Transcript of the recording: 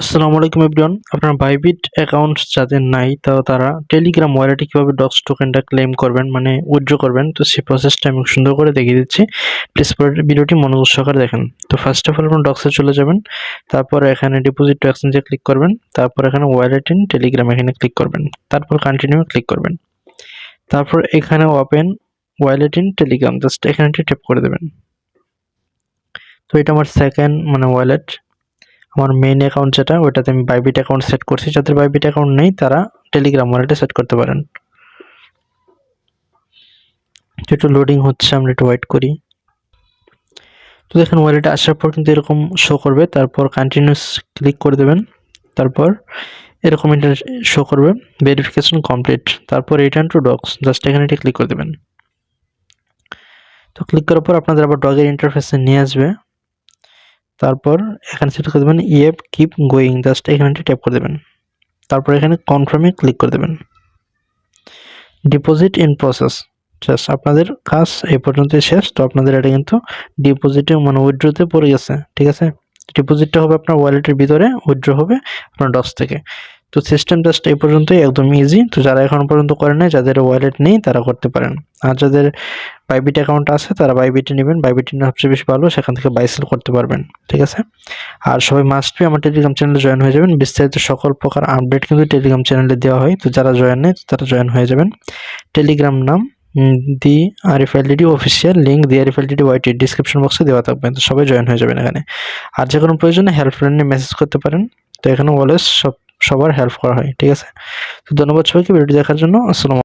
আসসালামু আলাইকুম এভরিওয়ান। আপনার বাইবিট অ্যাকাউন্ট যাদের নাই, তো তারা টেলিগ্রাম ওয়ালেটে কীভাবে ডক্স টোকেনটা ক্লেম করবেন মানে উইথড্র করবেন, তো সেই প্রসেসটা আমি সুন্দর করে দেখিয়ে দিচ্ছি। প্লিজ ভিডিওটি মনোযোগ সহকারে দেখেন। তো ফার্স্ট অফ অল আপনার ডক্সে চলে যাবেন, তারপর এখানে ডিপোজিট টু এক্সচেঞ্জে ক্লিক করবেন, তারপর এখানে ওয়ালেট ইন টেলিগ্রাম এখানে ক্লিক করবেন, তারপর কন্টিনিউ ক্লিক করবেন। তারপর এখানে open wallet in Telegram just এখানে ট্যাপ করে দেবেন। তো এটা আমার সেকেন্ড মানে ওয়ালেট আমার মেইন অ্যাকাউন্ট যেটা, ওইটাতে আমি বাইবিট অ্যাকাউন্ট সেট করছি। যাদের বাইবিট অ্যাকাউন্ট নেই, তারা টেলিগ্রাম ওয়ালেটে সেট করতে পারেন। একটু লোডিং হচ্ছে, আমরা একটু ওয়েট করি। তো দেখেন ওয়ালেটে আসার পর কিন্তু এরকম শো করবে। তারপর কন্টিনিউস ক্লিক করে দেবেন। তারপর এরকম এটা শো করবে। ভেরিফিকেশন কমপ্লিট তারপর রিটার্ন টু ডক্স জাস্ট এখানে এটা ক্লিক করে দেবেন। তো ক্লিক করার পর আপনাদের আবার ডগের ইন্টারফেসে নিয়ে আসবে। তারপর এখানে সেট করে দেবেন ইয়েপ কিপ গোয়িং জাস্ট এখানে ট্যাপ করে দেবেন। তারপর এখানে কনফার্মে ক্লিক করে দেবেন। ডিপোজিট ইন প্রসেস জাস্ট আপনাদের কাজ এই পর্যন্ত শেষ। তো আপনাদের এটা কিন্তু ডিপোজিটে মানে উইথড্রোতে পড়ে গেছে, ঠিক আছে? ডিপোজিটটা হবে আপনার ওয়ালেটের ভিতরে উইথড্র হবে আপনার ডস থেকে। তো সিস্টেম জাস্ট এই পর্যন্তই, একদম ইজি তো যারা এখন পর্যন্ত করে নাই, যাদের ওয়ালেট নেই, তারা করতে পারেন। আর যাদের বাইবিট অ্যাকাউন্ট আছে, তারা বাইবিটি নেবেন। বাইবিট সবচেয়ে বেশি ভালো, সেখান থেকে বাইসেল করতে পারবেন, ঠিক আছে? আর সবাই মাস্ট বি আমার টেলিগ্রাম চ্যানেলে জয়েন হয়ে যাবেন। বিস্তারিত সকল প্রকার আপডেট কিন্তু টেলিগ্রাম চ্যানেলে দেওয়া হয়। তো যারা জয়েন নেই, তারা জয়েন হয়ে যাবেন। টেলিগ্রাম নাম the Arif LDD official link the Arif LDD YT description বক্সে দেওয়া থাকবেন তো সবাই জয়েন হয়ে যাবেন এখানে। আর যে কোনো প্রয়োজনে হেল্পলাইনে মেসেজ করতে পারেন। তো এখানে অলওয়েজ সব সবার হেল্প করা হয় ঠিক আছে? তো ধন্যবাদ সবাইকে ভিডিওটি দেখার জন্য আসসালাম